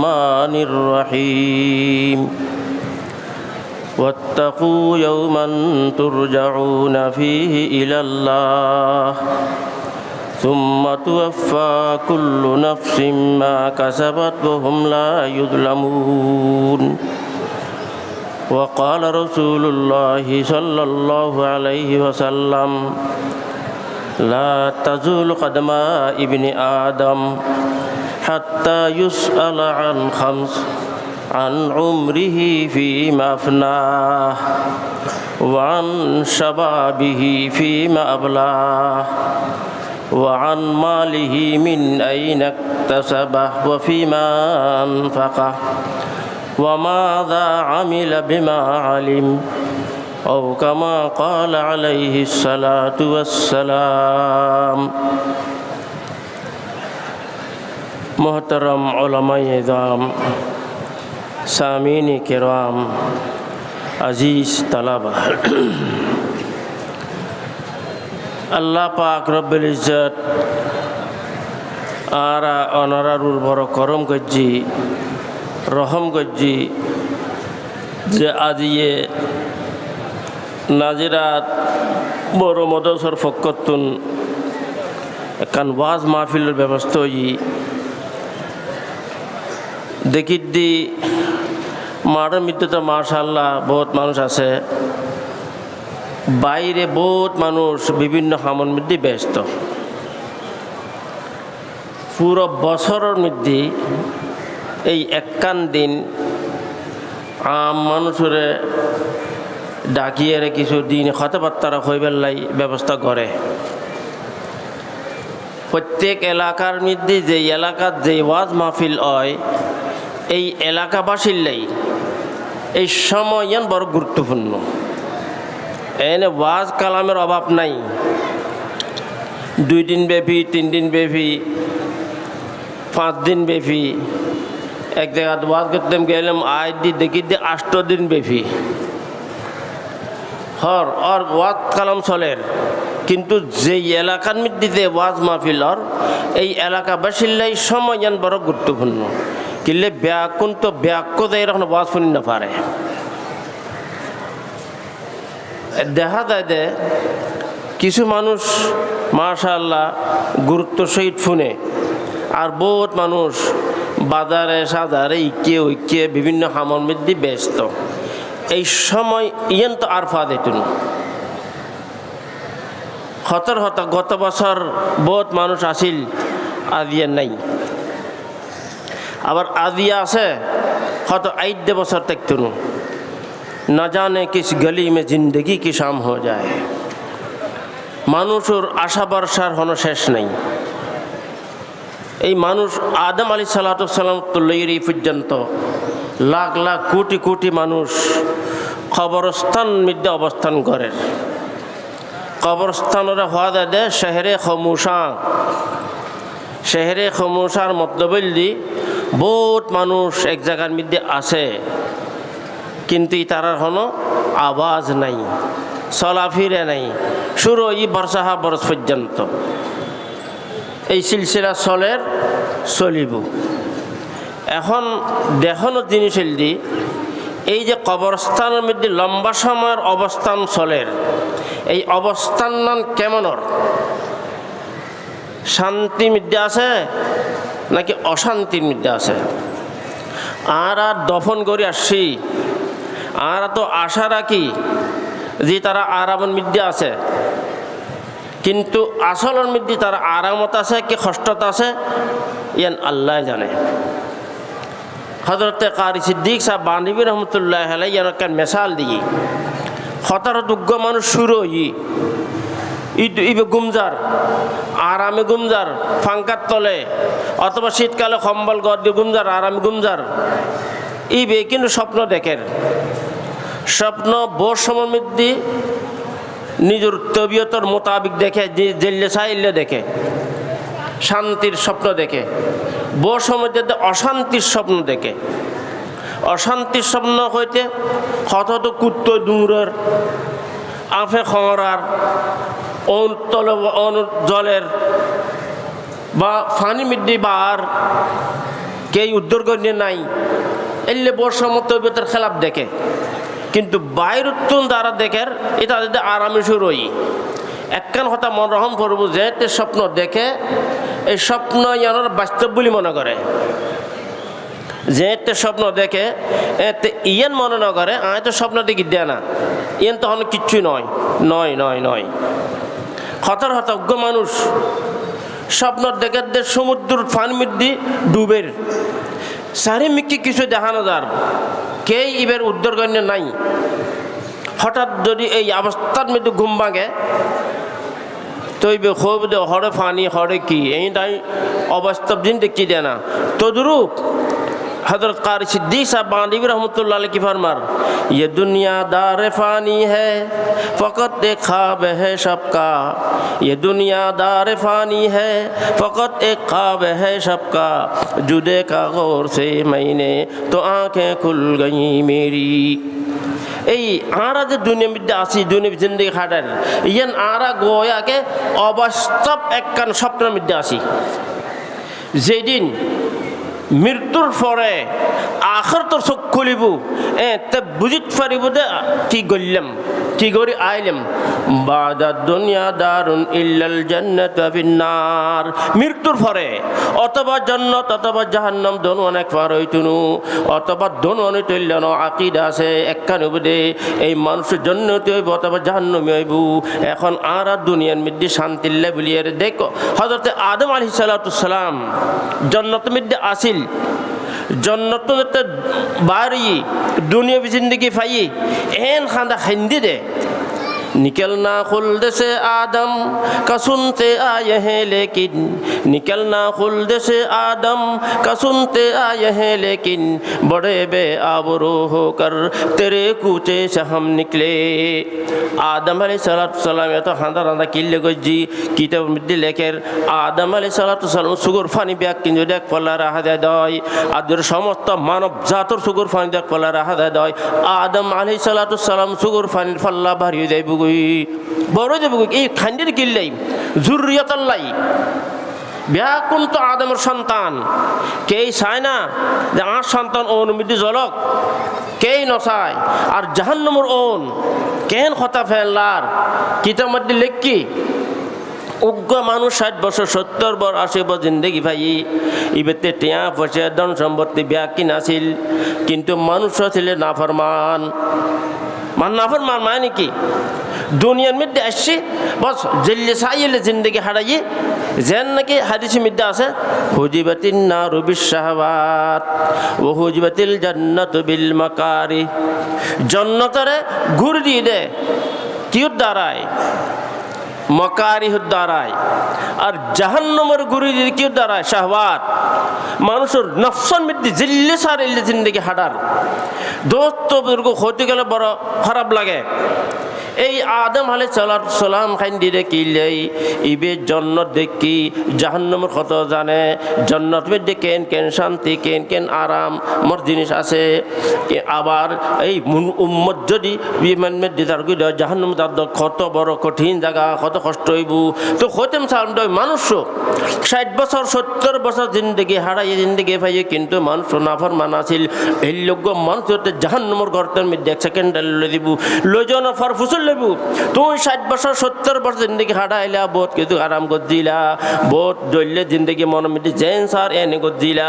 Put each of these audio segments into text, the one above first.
الرحمن الرحيم واتقوا يوما ترجعون فيه إلى الله ثم توفى كل نفس ما كسبت وهم لا يظلمون وقال رسول الله صلى الله عليه وسلم لا تزول قدم ابن آدم حتى يسأل عن خمس عن عمره فيما أفناه وعن شبابه فيما أبلاه وعن ماله من أين اكتسبه وفيما أنفقه وماذا عمل بما علم أو كما قال عليه الصلاة والسلام মোহতরম ওলামাইজাম সামিন কেরাম আজিজ তালাবা আল্লাহ পাক রব্বুল ইজত আরা অনারারুর বড় করম গজ্জি রহম গজ্জি যে আজিয়ে নাজিরাত বড় মদসর ফকতুন একান ওয়াজ মাহফিলের ব্যবস্থা হই দেখি দি মাঠের মধ্যে তো মাশাল্লাহ বহুত মানুষ আছে। বাইরে বহুত মানুষ বিভিন্ন হামন মধ্যে ব্যস্ত। পুরো বছরের মধ্যে এই একখান দিন আম মানুষের ডাকিয়ে কিছু দিন কথাবার্তারা হইবার লাই ব্যবস্থা করে। প্রত্যেক এলাকার মধ্যে যে এলাকার যে ওয়াজ মাহফিল হয় এই এলাকাবাসীর লাই এই সময় বড় গুরুত্বপূর্ণ। এনে ওয়াজ কালামের অভাব নাই। দুই দিন ব্যাপী, তিন দিন ব্যাপী, পাঁচ দিন ব্যাপী, এক জায়গায় ওয়াজ করতে গেলাম, আয় দি দেখি দি আষ্ট দিন ব্যাপী। হর অর ওয়াজ কালাম চলের কিন্তু যে এলাকার মধ্যে ওয়াজ মাহফিলর এই এলাকাবাসীর লাই সময় বড় গুরুত্বপূর্ণ। কিনলে ব্যাকুন তো ব্যাক্য দেয় এরকম ওয়াজ শুনি না পারে। দেখা যায় যে কিছু মানুষ মাশাল্লাহ গুরুত্ব সহিত শুনে। আর বহুত মানুষ বাজারে, সাজারে ইকে ঐক্যে বিভিন্ন হামর মধ্যে ব্যস্ত। এই সময় ইয়েন তো আর ফা দিতুন হতর হত গত বছর বহুত মানুষ আসিল আজিয়া নাই। আবার আজিয়া আছে, হয়তো আইড বছর দেখতুন না জানে কিস গলি মে জিন্দগি কি শাম হয়ে যায়। মানুষের আশা বর্ষার হন শেষ নেই। এই মানুষ আদম আলী সাল্লাতাম তুল্লইয়ের এই পর্যন্ত লাখ লাখ কোটি কোটি মানুষ কবরস্থান মধ্যে অবস্থান করে। কবরস্থানের হওয়া দে, শহরে খমুসা শহরে খমুসার মধ্যবল্লি বহুত মানুষ এক জায়গার মধ্যে আছে, কিন্তু তারার হনো আওয়াজ নাই, চলাফিরে নাই। শুরু ই বর্ষাহা বরস পর্যন্ত। এই সিলসিলা চলের চলিব। এখন দেখানো জিনিস দি এই যে কবরস্থানের মধ্যে লম্বা সময়ের অবস্থান চলের, এই অবস্থান নান কেমনর? শান্তি মধ্যে আছে? নাকি অশান্তির মধ্যে আছে? আর আর দফন করে আসছি। আর তো আশা রাখি যে তারা আরামের মধ্যে আছে। কিন্তু আসলের মধ্যে তারা আরামত আছে কি কষ্টত আছে? ইয়ান আল্লাহ জানে। হজরতে কারি সিদ্দিক সাহ বানিবি রহমতুল্লাহ ইয়ান একটা মেশাল দিই। হতার দুগ্গ মানুষ শুরু ই ইবে গুমজার, আরামে গুমজার, ফাঙ্কার তলে, অথবা শীতকালে কম্বল গদ দিয়ে গুমজার, আরামে গুমজার। ইবে কিন্তু স্বপ্ন দেখেন স্বপ্ন বোর সমৃদ্ধি নিজের তবিয়তর মোতাবিক দেখে জেল্লে চাইলে দেখে, শান্তির স্বপ্ন দেখে। বো সময় অশান্তির স্বপ্ন দেখে। অশান্তির স্বপ্ন হইতে হত কুত্ত ডুংরের আফে খরার জলের বা ফানি মিড্ডি বার কে উদ্ধার করে নাই। এলে বর্ষার মতো খেলাপ দেখে। কিন্তু বাইর উত্তম দ্বারা দেখের এটা যদি আরামে শুরুই। একখান কথা মন রহম করব যে তে স্বপ্ন দেখে, এই স্বপ্ন ইয়ানোর বাস্তব বলে মনে করে। যে তে স্বপ্ন দেখে, এতে ইয়ান মনে না করে, আয় তো স্বপ্ন দেখি দেয় না। ইয়ান তখন কিচ্ছু নয় নয় নয় নয়। হতার হতজ্ঞ মানুষ। স্বপ্ন দেখে দে সমুদ্র মধ্যে ডুবের। সারি মিক্কি কিছু দেখানো যার। কে ইবের কন্য নাই। হঠাৎ যদি এই অবস্থার মধ্যে ঘুম ভাঙে তো এই খুব দে হরে ফানি হরে কি? এই তাই অবাস্তব দিন। দেখি দেয় না তদরূপ हजरत कार सिद्दीक साहब बांदीवी रहमतुल्लाह अलैह की फरमार ये दुनिया दार फ़ानी है फ़कत एक ख्वाब है सबका ये दुनिया दार फ़ानी है फ़कत एक ख्वाब है सबका जुदे का गौर से मैंने तो आंखें खुल गई मेरी এই আরা যে দুনিয়ার মধ্যে আসি দুনিয়ার জিন্দগি খাটার ইয়ান আরা গোয়াকে অবাস্তব একখান স্বপ্নের মধ্যে আসি যেদিন মৃত্যুর পরে আখর তোর চোখ খুলিব। এ, তে বুঝিত পারিব দে, কি গল্যাম কি করি আইলাম। বাদা দুনিয়া দারুণ ইল্লাল জান্নাত বিন্নার মৃত্যুর পরে অথবা জান্নাত, অথবা জাহান্নাম দোন অনেক পার হইতুনু। অথবা দোন অনেক তৈল্যানো আকিদা আছে, একখান দে এই মানুষের জন্নতি হইব অথবা জাহান্নমি হইব। এখন আর আর দুনিয়ার মধ্যে শান্তিল্লা বলিয়ে দেখো হজরতে আদম আলি সালাম জন্নত মধ্যে আসিল। জন্নত বাড়ি দুনিয়া জিন্দগি ফাই এন খান্দা হিন্দি দে। निकलना खुल्द से आदम का सुनते आए हैं लेकिन निकलना खुल्द से आदम का सुनते आए हैं लेकिन बड़े बे आबरू होकर तेरे कूचे से हम निकले आदम सलाम तो हांदा रांदा किल्ले गज्जी কিতাব মধ্যে লেখের আদম আলী সালাম সুগর ফানি ব্যাগ কিন্তু দেখ পল্লা রাহা দেয় দয় আদের সমস্ত মানব জাতর সুগর ফানি দেখ পল্লা রাহা দেয় দয় আদম আলী সালাম সুগর ফানির ফাল্লা ভারিয়ে দেয় বুগুই বড় দেব এই খান্ডির কিল্লাই জুরিয়তাল্লাই ব্যাকুণ তো আদমের সন্তান। কেই চায় না যে আমার সন্তান অনুমতি জলক? কেই নচায় আর জাহান্নমর ওন, কেন কথা ফেললার? কিতার মধ্যে লেখকি উগ্র মানুষ ষাট বছর, সত্তর বর আশি বছর জিন্দগি ভাই। ইবেতে টিয়া পয়সা, ধন সম্পত্তি ব্যাকিন আছিল কিন্তু মানুষ ছিল নাফরমান। মান নাফরমান মানে নাকি দুনিয়ার মধ্যে আসছি, বস জেলে সাইলে জিন্দগি হারাইয়ে যেন নাকি হাদিসি মধ্যে আছে, হুজিবাতিন না রুবিস শাহবাত ও হুজিবাতিল জান্নাত বিল মাকারি। জন্নতরে ঘুর দিয়ে দে কিউর দ্বারায়? মকারিহুর দ্বারায় আর জাহান্নমের গুরু কি দ্বারায় শাহবাত মানুষের নফসন মধ্যে জিল্লে সার এলে জিন্দগি হাঁটার দোস্ত বুজুর্গ হতে গেলে বড় খারাপ লাগে। এই আদম আলে সালাত সালাম খাইন দিলে কিলেই ইবে জন্নত দেখি জাহান্নমের কত জানে। জন্নত মধ্যে কেন কেন শান্তি, কেন কেন আরাম, মোর জিনিস আছে। আবার এই উম্মত যদি বিমান মধ্যে তার জাহান্নম তার কত বড় কঠিন জায়গা, কত কষ্ট হইব। তো হইতেম সালাম মানুষ ষাট বছর, সত্তর বছর জিন্দগি হারাই জিন্দগি পাইয়ে কিন্তু মানুষ নাফর মানাছিল এই লোক মানুষ জাহান্নমর গর্তের মধ্যে এক সেকেন্ড লই দিব। লইজন ফর ফুসল লইব। তুই ষাট বছর, সত্তর বছর জিন্দগি হারাইলা, বহুত কিছু আরাম করছিলা বহুত দলীয় জিন্দগি মনের মধ্যে জেন সার এনে করছিলা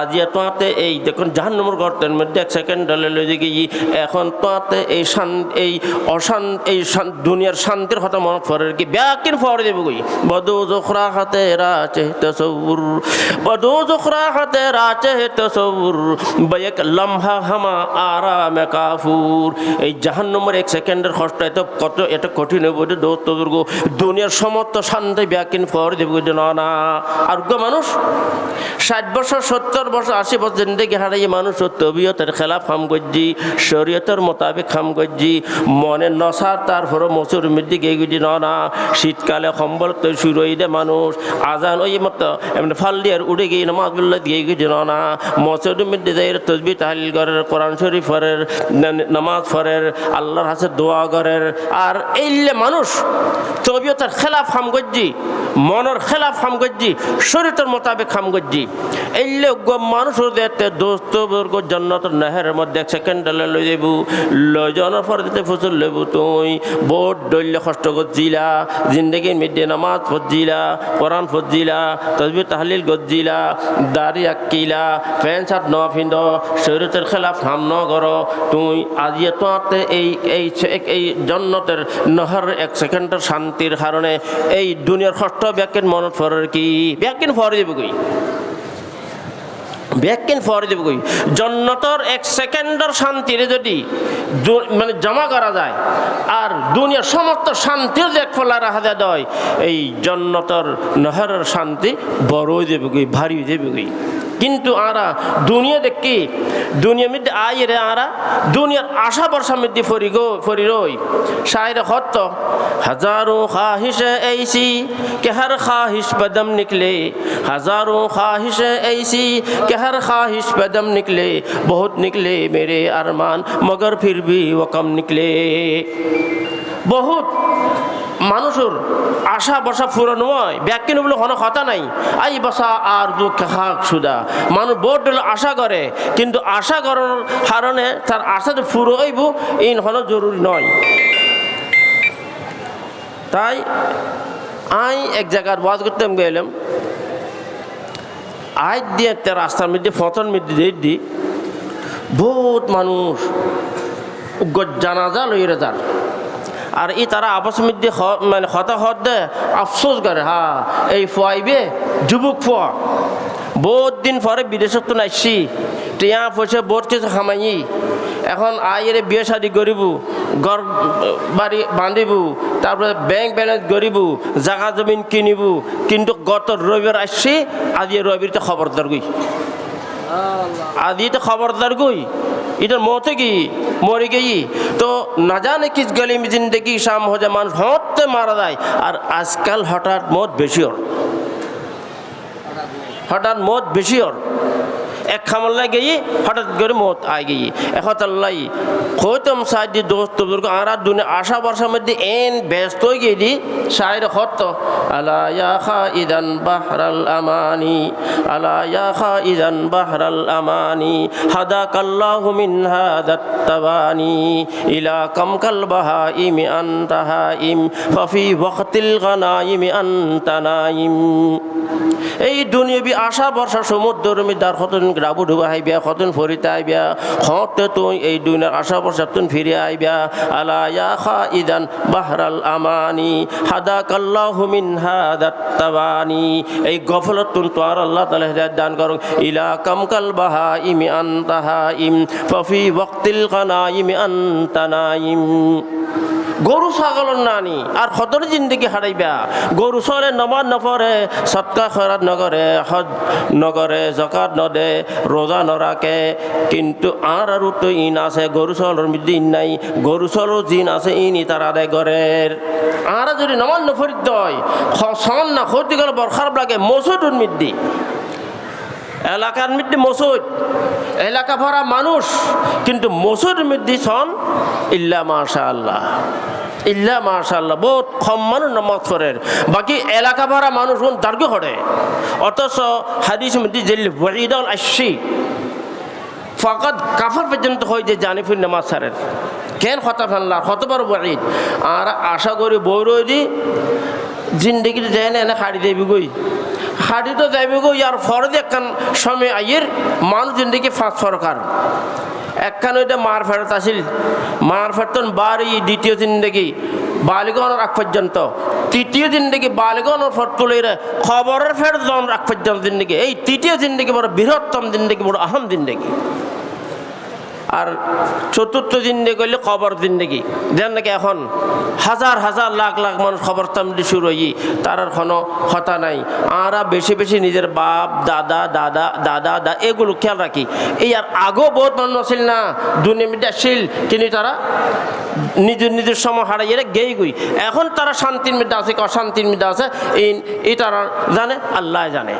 আজি তোমাতে এই দেখুন জাহান্নমর গর্তের মধ্যে এক সেকেন্ড লই গিয়ে এখন তোমাতে এই শান এই অশান এই দুনিয়ার শান্তির কথা মনে পড়ে কি। ব্যাকিন ফর দেব গই বদু জখরা হাতে রাচে তসৌর বদু জখরা হাতে রাচে তসৌর বয়ক লম্হা হামা আরামে কাফুর এই জাহান্নমের এক সেকেন্ডের কষ্ট এটা কঠিন হইব যে দোস্ত দুর্গ, দুনিয়ার সমস্ত শান্তি ব্যাকিন ফর দেব গই না না। আর গো মানুষ, ষাট বছর, সত্তর বছর, আশি বছর জিন্দগি হারাই মানুষ তবিয়তের খেলাফ খাম গজ্জি শরীয়তের মোতাবেক খাম গজ্জি মনে নসার তারপরে মসুর মৃত্যু গিয়ে গুজি না না। শীতকালে কম্বল শুরু হয়ে দেয় মানুষ আজান ওই মতো, এমনি ফাল দিয়ে উড়ে গিয়ে নামাজ বললে দিয়ে গিয়ে না, মসজিদ যাই তসবি তাহলিল করের কোরআন শরীফ ফরের নামাজ ফরের আল্লাহর হাসে দোয়া করের আর এইলে মানুষ তবিয়তের খেলাফ হাম গজ্জি মনের খেলাফ হাম গজ্জি শরীরের মোতাবেক হাম গজ্জি এইলে মানুষ দেখতে দোস্ত বর্গ জন্নতর নেহের মধ্যে এক সেকেন্ডালে লই দেবু লই যাওয়ার পর দিতে ফসল লেবু তুই, বোট ডইলে কষ্ট করছিলা জিন্দগি মিডে নামাজ ফজিলা, কোরআন ফজিলা তসবি তাহলিল গজ্জিলা, দাড়ি আকিলা ফ্যান শার্ট ন শরীরের খেলাফ হাম ন কর। তুই আজিয়ে তোতে এই এই এই জন্নতের নহর এক সেকেন্ডের শান্তির কারণে এই দুনিয়ার ষষ্ঠ ব্যাকেন মনত ফরের কি? ব্যাকেন ফরে ব্যাককেন ফরে দেব কই? জন্নতর এক সেকেন্ডর শান্তির যদি মানে জমা করা যায়, আর দুনিয়ার সমস্ত শান্তির যে এক ফলা রাখা যায় এই জন্নতর নহরের শান্তি বড় হয়ে যাবে কই, ভারী হয়ে কই। কিন্তু আরা দুনিয়া দেখি দুনিয়া মধ্যে আই রে আরা, দুনিয়ার আশা বর্ষা মধ্যে ফরি গো, ফরি রই। শায়ের হত, হাজারো খাহিস এইসি কে খাহিস বদম নিকলে हजारों ख्वाहिश ऐसी कि हर ख्वाहिश बदम निकले बहुत निकले मेरे अरमान मगर फिर भी वो कम निकले বহুত মানুষের আশা বসা ফুরন হয় ব্যাকিন বলে কোনো কথা নাই আই বসা আর দুঃখ খাক সুদা মানুষ বোট দিলে আশা করে কিন্তু আশা করার কারণে তার আশাতে ফুরো হইব ইন হলো জরুরি নয় তাই আই এক জায়গার বাদ করতে গেলাম আজ দিয়ে একটা রাস্তার মধ্যে ফতন মধ্যে দি। বহুত মানুষ জানাজা লইরে যার আর ই তারা আপস মধ্যে মানে হতা হত দে আফসোস করে, হা, এই ফুয়াইবে যুবক ফুয়া। বহুত দিন পরে বিদেশত নাইছি। টিয়া পয়সা বহুত কিছু খামাই এখন আইরে বিয়ে শাদি করিব। ঘর, বাড়ি বান্ধিব, তারপরে ব্যাংক ব্যালেন্স গড়িব, জাগা জমিন কিনিব, কিন্তু গত রবিবার আসছি, আজি তো খবরদার গই। আজি তো খবরদার গই। ইটার মতে কি? মরে গেই। তো না জানে কি গেলি মিজিন দেখি শাম হজা মানুষ হঠাৎ মারা যায়, আর আজকাল হঠাৎ মত বেশি হঠাৎ মত বেশি হর এক খামল্লাই গেই, হঠাৎ করে মত আই গেই। এখন আল্লাহ কইতম সাহায্য দোস্ত আর দুনিয়া আশা বর্ষার মধ্যে এন ব্যস্ত গিয়ে দি শায়ের হত আলা ইদান বাহরাল আমানি, আলা খা ইদান বাহরাল আমানি হাদা কাল্লাহু মিন হাদাত তাবানি ইলা কামকাল বাহাইমি আনতা হাইম ফাফি ওয়াক্তিল গানাইমি আনতা নাইম এই দুনিয়াবি আশা বর্ষা সমুদ্র মিদার হতন গ্রাবু ডুবা আইবিয়া হতন ফরিতে আইবিয়া হতে তুই এই দুনিয়ার আশা বর্ষা তুন ফিরে আইবিয়া আলা ইয়া খা ইদান বাহরাল আমানি হাদা কাল্লাহু মিন হাদাত এই গফলত তুন তোয়ার আল্লাহ তাআলা হিদায়াত দান করুন ইলা কামকাল বাহা ইমি আনতাহা ইম ফফি ওয়াক্তিল কানাইমি আনতানাইম গরু ছাগলের নানি আর সদর জিন্দগি হারাইবা গরু চরে নমাজ নপরে সৎকা খরাত নকরে হজ নকরে জকাত নদে রোজা নরাকে কিন্তু আর আর তো ইন আছে গরু চলের মধ্যে ইন নাই গরু চলের জিন আছে, ইনি তার আদায় করে আর যদি নমাজ নফরিত হয় সন না ক্ষতি গেলে বড় খারাপ লাগে মসুদুর মধ্যে এলাকার মধ্যে মসুদ এলাকা ভরা মানুষ, কিন্তু মসুদ মধ্যে সন ইল্লা মাশা ইল্লা মাশা বহুত কম মানুষ নমাজ পড়ের বাকি এলাকা ভরা মানুষ কোন দার্গ করে অথচ হাদিস মধ্যে যে ওয়াইদল আসছি ফকত কাফর পর্যন্ত হয় যে জানিফুল নামাজ সারের কেন খতা ফেললা কতবার ওয়াইদ আর আশা করি বৌরই দি জিন্দগিতে যায় না খাড়ি দেবি গই খাড়ি তো যাইবে গো ইয়ার ফরদ একখান সময় আইয়ের মানুষ জিন্দগি ফাঁস সরকার একখান ওইটা মার ফেরত আসিল। মার ফেরতন বাড়ি, দ্বিতীয় জিন্দগি বালিগণের আগ পর্যন্ত। তৃতীয় জিন্দগি বালিগণের ফটকুলের খবরের ফেরত জন আগ পর্যন্ত জিন্দগি এই তৃতীয় জিন্দগি বড় বৃহত্তম জিন্দগি বড় আহম জিন্দগি আর চতুর্থ জিন্দে করলে খবর জিন্দগি। যেন নাকি এখন হাজার হাজার লাখ লাখ মানুষ খবর তামদি শুরু হই, তার আর কোনো কথা নাই। আরা বেশি বেশি নিজের বাপ, দাদা দাদা দাদা, দা, এগুলো খেয়াল রাখি। এই আর আগেও বহুত মানুষ আছিল না, দুনিয়া মিডিয়া আসছিল কিন্তু তারা নিজের নিজের সময় হারাইয়ে গেই গুই। এখন তারা শান্তির মধ্যে আছে অশান্তির মধ্যে আছে, এই তারা জানে, আল্লাহ জানে।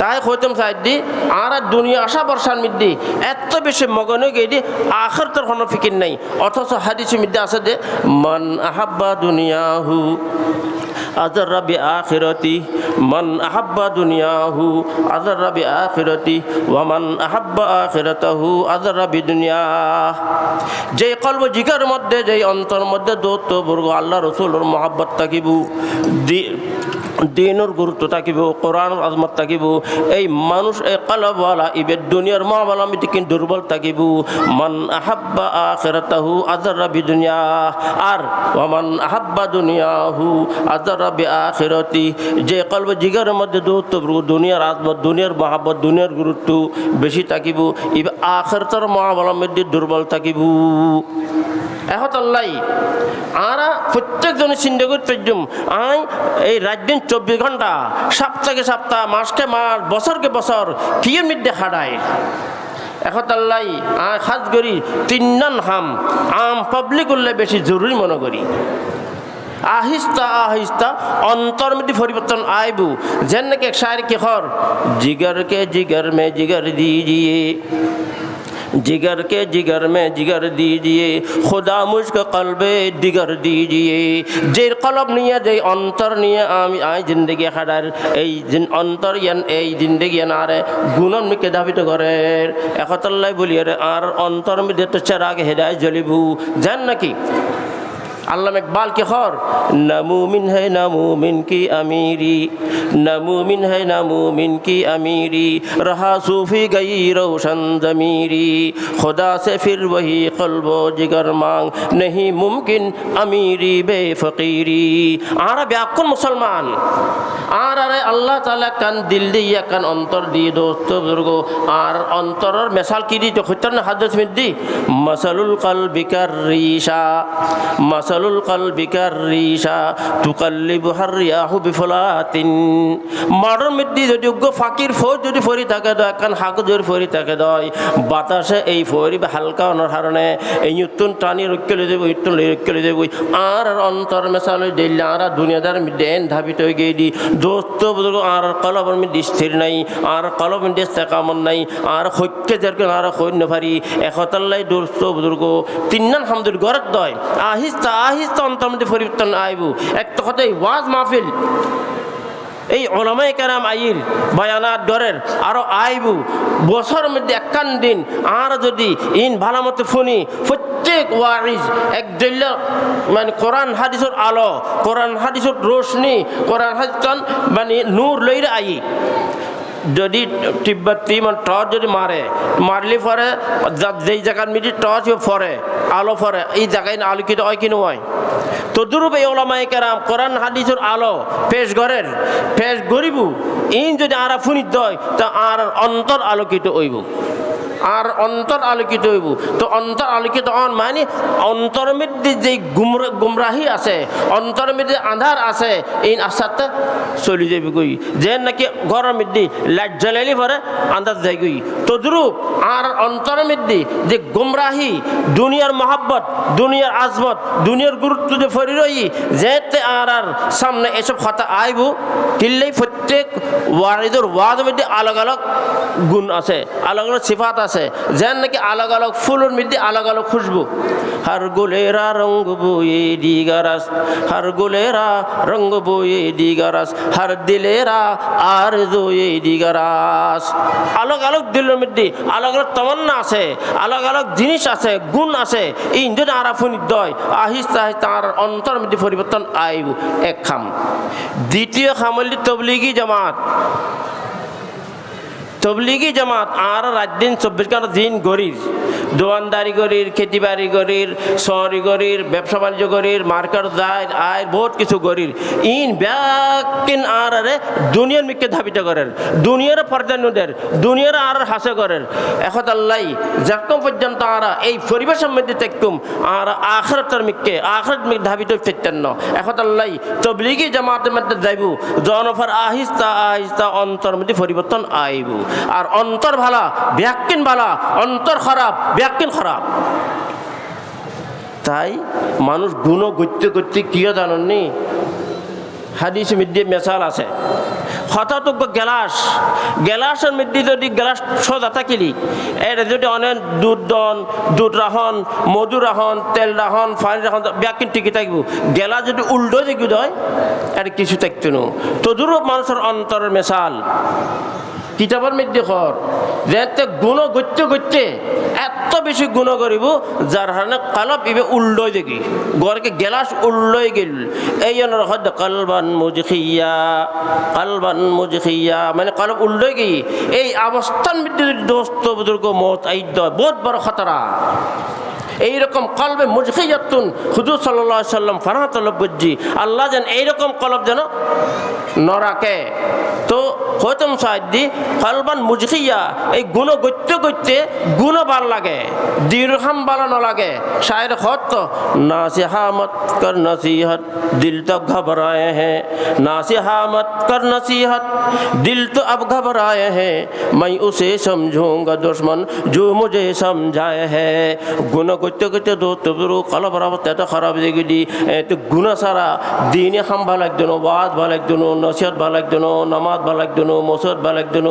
তাই হইতাম সাইদি আর আর দুনিয়া আসা বর্ষার মধ্যে এত বেশি মগনে গিয়ে দি আখর তোর কোনো ফিকির নাই। অথচ হাদিসের মধ্যে আছে যে, মান আহাব্বা দুনিয়াহু আজর রবি আখিরতি, মান আহাব্বা দুনিয়াহু আজর রবি আখিরতি ওয়ামান আহাব্বা আখিরতাহু আজর রবি দুনিয়া যে কল্প জিকার মধ্যে যে অন্তর মধ্যে দৌত্য বর্গ আল্লাহ রসুলের মহাব্বত থাকিবু। দিনের গুরুত্ব থাকিব, কোরআনের আজমত থাকিব, এই মানুষ, এই কলবওয়ালা ইবের দুনিয়ার আমি কিন্তু দুর্বল থাকিব। মান আহাব্বা আখিরাতাহু আজারা বি দুনিয়া আর ওমান আহাব্বা দুনিয়া দুনিয়াহু আজারা বি আখিরাতি যে কলব জিগারের মধ্যে দৌত্ব দুনিয়ার আজমত, দুনিয়ার মহাব্বত, দুনিয়ার গুরুত্ব বেশি থাকিব ইবে আখিরাতের মধ্যে দুর্বল থাকিব। এহতাল্লাই, আরা প্রত্যেকজনে করে পেজুম আই, এই রাত দিন চব্বিশ ঘণ্টা সপ্তাহে সপ্তাহ, মাসকে মাস, বছরকে বছর কিয়ের মধ্যে খাড়ায় এখতাল্লাই আ খাস করি তিনজন হাম, আম পাবলিক উল্লে বেশি জরুরি মনে করি। আহিস্তা আহিস্তা, অন্তর মধ্যে পরিবর্তন আইবু। যেন নাকি এক শায়ের কি হর জিগরকে জিগর মে জিগর দিজিয়ে। जिगर के जिगर में जिगर दीजिए खुदा मुझको कल्बे दिगर दीजिए যে কলব নিয়ে যে অন্তর নিয়ে আমি আই জিন্দগি খাড়ার এই জিন অন্তর ইয়ান এই জিন্দগি ইয়ান আরে গুণন মিকে ধাবিত করে একতল্লাই বলি আরে আর অন্তর মধ্যে তো চেরাগ হেদায় জ্বলিবু জান নাকি আল্লাহ ইকবাল কি হর নামুমিন হে নামুমিন কি আমিরি। নামুমিন হে নামুমিন কি আমিরি। রহা সুফি গই রোশন জমিরি। খুদা সে ফির ওহি কলব জিগর মাং। নেহি মুমকিন আমিরি বে ফকিরি আর ব্যাকুল মুসলমান। আর আরে আল্লাহ তালা কান দিল দিয়ে, কান অন্তর দিয়ে দোস্ত বুজুর্গ। আর অন্তরের মেশাল কি দি দিত? হইতেন হাদস মিদ্দি। মসালুল কলবিকার রিসা মসাল তুকাল্লিবু হারিয়াহু বিফলাতিন। মারর মিদ্দি যদি ফরি থাকে দয় বাতাসে এই ফরি হালকা এই উত্তন টানি রক্ষে লই দেব উত্তন রক্ষে লই দেব আর অন্তর মেশাল দিল্লি, আর দুনিয়াদার দেন ধাবিত হয়ে গিয়ে দি দোস্ত আর কলবর মধ্যে নাই, আর কলব মধ্যে কামন নাই, আর সত্য যেরকম আর সৈন্য ভারি এশতাল্লাই দোস্ত বুজুর্গ তিনজন হামদুর ঘরত দয়, আহিস্তা আহিস্তা অন্তর মধ্যে পরিবর্তন আইব। একটা কথাই ওয়াজ মাহফিল, এই ওলামাই কেরাম আইর বয়ানাত ডরের আরও আইবু। বছর মধ্যে একান দিন আর যদি ইন ভালো মতো শুনি, প্রত্যেক ওয়ারিজ এক দল্য মানে কোরআন হাদিসর আলো, কোরআন হাদিসর রোশনি, কোরআন হাদিস মানে নূর লইরে আই যদি তিব্বতি মানে টর্চ যদি মারে, মারলে যা- যেই জায়গার মিটি টর্চ ফরে আলো ফরে এই জায়গায় আলোকিত হয় কি হয়? তদুরূপ এই ওলামাই কেরাম কোরআন, হাদিসের আলো পেশ ঘরের পেশ গরিব ইন যদি আরা ফুনিত দয় তা আর অন্তর আলোকিত হইব। আর অন্তর আলোকিত হইব। তো অন্তর আলোকিত হন মানে অন্তর মধ্যে যে গুমরা গুমরাহি আছে, অন্তর মধ্যে আধার আছে, এই আশাতে চলি যাবি গই যে নাকি ঘরের লাইট জ্বালাইলে পরে আন্দাজ যায় গই তদ্রুপ আর অন্তর যে গুমরাহি, দুনিয়ার মহাব্বত, দুনিয়ার আজমত, দুনিয়ার গুরুত্ব যে ফরি রই যেতে আর আর সামনে এসব কথা আইব, কিল্লেই প্রত্যেক ওয়ারিদর ওয়াদ মধ্যে আলাগ আলাগ গুণ আছে, আলাগ আলাগ সিফাত আছে যেন নাকি আলাগ আলাগ ফুলের মধ্যে আলাগ আলাগ খুশবু। হর গুলেরা রঙ্গ বয়ে দিগারাস, হর গুলেরা রঙ্গ বয়ে দিগারাস, হর দিলেরা আর দোয়ে দিগারাস। আলাগ আলাগ দিলের মধ্যে আলাগ আলাগ তমন্না আছে আলাগ আলাগ জিনিস আছে, গুণ আছে। এই যদি আরাফুনি দয় আহিস্তা আহিস্তা আর অন্তর মধ্যে পরিবর্তন আইব, এক খাম। দ্বিতীয় খামলি তবলিগি জামাত। তবলিগি জামাত আর রাত দিন চব্বিশ ঘণ্টা দিন গরির দোয়ানদারি গরির খেতিবাড়ি গরির শহরি গরির ব্যবসা বাণিজ্য গরির মার্কেট যায় আয় বহুত কিছু গরির ইন ব্যাকিন আর আরে দুনিয়ার মিকে ধাবিত করেন দুনিয়ার পর্যানুদের দুনিয়ার আর হাসে করেন এখন আল্লাহ যখন পর্যন্ত আরা এই পরিবেশের মধ্যে তেকুম আর আখরতের মিকে আখরত মিক ধাবিত ফেতেন ন। এখন আল্লাহ, তবলিগি জামাতের মধ্যে যাইব, জনফার আহিস্তা আহিস্তা অন্তর মধ্যে পরিবর্তন আইব। আর অন্তর ভালা ব্যাকিন ভালা, অন্তর খারাপ ব্যাকিন খারাপ। তাই মানুষ গুণ করতে করতে কিয় জানেননি? হাদিস মধ্যে মেশাল আছে। হঠাৎ গেলাস গেলাসের মধ্যে যদি গেলাস সোজা থাকিলি, এটা যদি অনেক দুধ দন দুধ রাহন, মধু রাহন, তেল রাহন পানি রাহন ব্যাকিন টিকি থাকব। গেলা যদি উল্টো দিকে দেয় এটা কিছু থাকতো না। তদুরূপ মানুষের অন্তরের মেশাল কিতাবের মধ্যে কর যে গুণ গত্যে গত্যে এত বেশি গুণ করিব যার হানে কালব ইবে উল্লই দেখি গরকে গেলাস উল্লই গেল। এই হদ কালবান মুজখিয়া কালবান মুজখিয়া মানে কালব উল্লই গই। এই অবস্থান মধ্যে যদি দোস্ত বুজুর্গ মত আইদ বহুত বড় খতরা এইরকম কলবে মুজহিয়াতুন। হুজুর সাল্লাহ সাল্লাম ফারাহাতলব্বুজি আল্লাহ যেন এইরকম কলব যেন নরাকে তো হইতম সাহায্যে কলবান মুজখিয়া এই গুণ গত্যে গত্যে গুণ ভালো লাগে, দীর্ঘাম ভালো নলাগে শায়ের হত নাসিহা মত কর নসিহত, দিল তো ঘবরায়ে হে। নাসিহা মত কর নসিহত, দিল তো अब घबराए हैं मैं উসে समझूंगा দুশ্মন, জো मुझे समझाए है গুণ को করতে করতে দৌড় তবু কালো বরাবর এত খারাপ দেখে দি এত গুণ সারা দিনে খাম ভালো একজন ওয়াজ ভালো একজন নসিহত ভালো একজন নমাজ ভালো একজন মসুদ ভালো একজন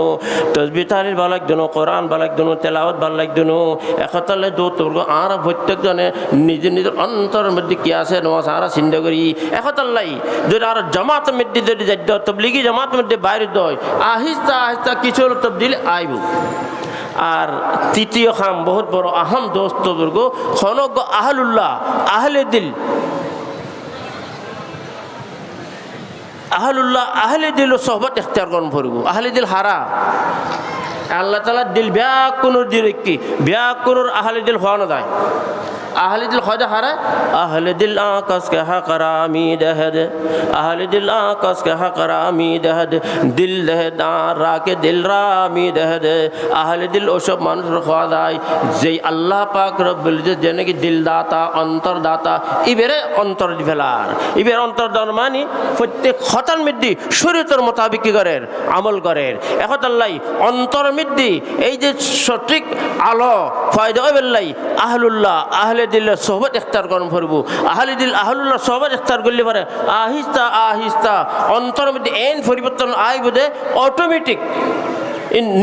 তসবি তালির ভালো একজন কোরআন ভালো একজন তেলাওয়াত ভালো একজন একতালে দৌড় তবু আর প্রত্যেকজনে নিজের নিজের অন্তরের মধ্যে কি আছে, নমাজ আরা চিন্তা করি। একতাল্লাই যদি আর জামাতের মধ্যে যদি যাইতে তবলিগি জামাতের মধ্যে বাইরে দয় আহিস্তা আহিস্তা কিছু তবদিল আইব। আর তৃতীয় খাম, বহুত বড় আহম দোস্ত বর্গ খনক আহলুল্লাহ, আহলে দিল। আহলুল্লাহ, আহলে দিল সহবত এখতিয়ার গ্রহণ করব আহলে দিল হারা। আল্লাহ তালা দিল ব্যাক কোনো দিল কি? ব্যাক কোনোর আহলে দিল হওয়া না যায়। আহলে দিল হয় হারা আহলে দিল আকাশ কে হাকরা আমি দেহদ। আহলে দিল আকাশ কে হাকরা আমি দেহদ। দিল দেহ রা কে দিল রা আমি দেহদ। আহলে দিল ওসব মানুষের হওয়া যায় যেই আল্লাহ পাক রব্বুল যে নাকি দিল দাতা অন্তর দাতা ইবেরে অন্তর ফেলার ইবের অন্তর দান মানি প্রত্যেক খতান মিদ্দি শরীয়তের মোতাবিক কি করেন আমল করেন এখন আল্লাহ অন্তর মিদ্দি এই যে সঠিক আলো, ফয়দা বেল্লাই আহলুল্লাহ, আহলে দিল সোহবত ইখতার করণ করব আহলি দিল আহলুল্লাহ সোহবত ইখতার করলে পারে আহিস্তা আহিস্তা অন্তর মধ্যে এন পরিবর্তন আই বোধে অটোমেটিক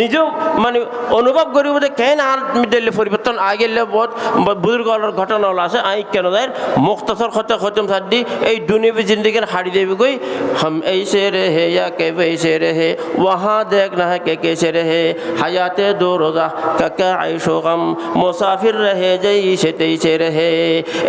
নিজেও মানে অনুভব কৰিব যে কেন আর দিল্লি পরিবর্তন আগেলে বহুত ঘটনা হল আছে, আই কেন দেয় মুক্তাসর খতে খতম সার দি এই দুনিবি জিন্দগির হারি দেবী গই হাম এই সে রে হে কে এই সে রে হে ওহা দেখ না কে কে সে রে হে, হায়াতে দো রোজা কাকা আইশো গাম, মুসাফির হে যে সে তেই সে রে হে।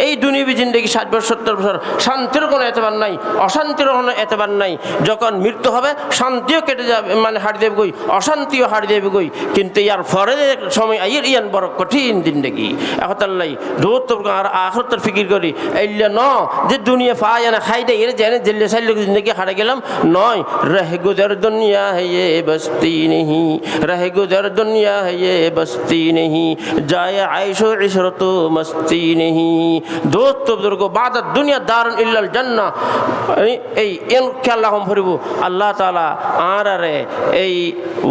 এই দুনিবি জিন্দিগি ষাট বছর, সত্তর বছর, শান্তির কোনো এতবার নাই, অশান্তির কোনো এতবার নাই। যখন মৃত্যু হবে, শান্তিও কেটে যাবে মানে হারি দেবী গই অশান্তি শান্তিও হার দেবে গই কিন্তু ইয়ার ফরে সময় আইয়ের ইয়ান বড় কঠিন দিন দেখি এখন তার লাই দূর আর আখরতার ফিকির করি। এইলে ন, যে দুনিয়া ফা জানে খাই দেয়, এর জানে জেলে সাইল জিন্দগি হারে গেলাম? নয়, রহ গুজার দুনিয়া হে বস্তি নেহি, রহ গুজার দুনিয়া হে বস্তি নেহি, যায় আয়সো ইশরত মস্তি নেহি। দোস্ত দুর্গ বাদা দুনিয়া দারুণ ইল্লাল জান্না এই এন খেয়াল রাখম ফুরিব, আল্লাহ তালা আর আরে এই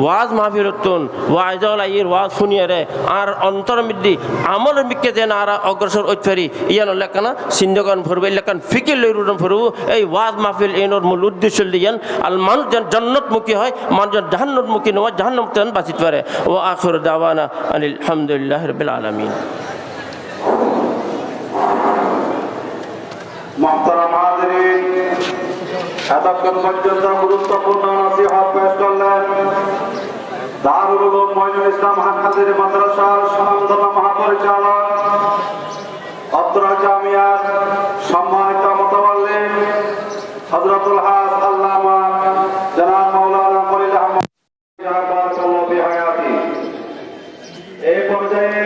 ওয়া ওয়াজ মাহফিরতুন ওয়াজল আইয়ের ওয়াজ শুনিয়ে রে আর অন্তর মিদ্দি আমল মিকে যেন আর অগ্রসর ঐতফারি ইয়ান লেখানা সিন্ধকান ফুরব লেখান ফিকির লই রুটন ফুরব। এই ওয়াজ মাহফিল এনোর মূল উদ্দেশ্য দিয়ান আল মানুষ যেন জন্নতমুখী হয়, মানুষ যেন জাহান্নতমুখী নয় জাহান্নম তেন বাঁচিতে পারে। ও আখর দাওয়ানা আলহামদুলিল্লাহ রবিল আলমিন। এতক্ষণ পর্যন্ত গুরুত্বপূর্ণ নসিহত পেশ করলেন। দারুল উলুম মঈনুল ইসলাম মাদ্রাসার সুনামধন্য মহাপরিচালক জামিয়ার সম্মানিত হযরতুল আল্লামা জনাব মাওলানা ফরিদ আহমদ হায়াত। পর্যায়ে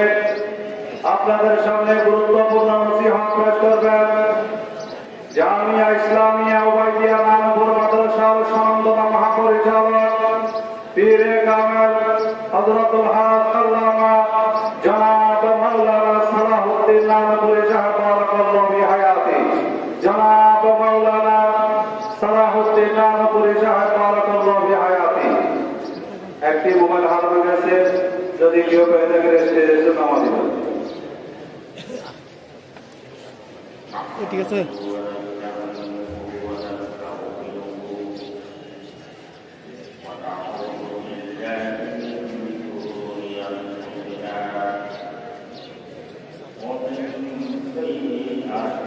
আপনাদের সামনে গুরুত্বপূর্ণ নসিহত পেশ করবেন জামিয়া ইসলামিয়া ওবাইদিয়া নামপুর মাদ্রাসার সনন্দনা মহাপরিচালক পীরে কামেল হযরতুল হাজ আল্লামা জনাব মাওলানা সালাহুদ্দিন নামপুরি সাহেব বারাকাল্লাহু ফি হায়াতি জনাব মাওলানা সালাহুদ্দিন নামপুরি সাহেব বারাকাল্লাহু ফি হায়াতি একটি মোবাইল হারানো গেছে যদি কেউ পেয়ে থাকে স্টেজের জন্য আমাদের ঠিক আছে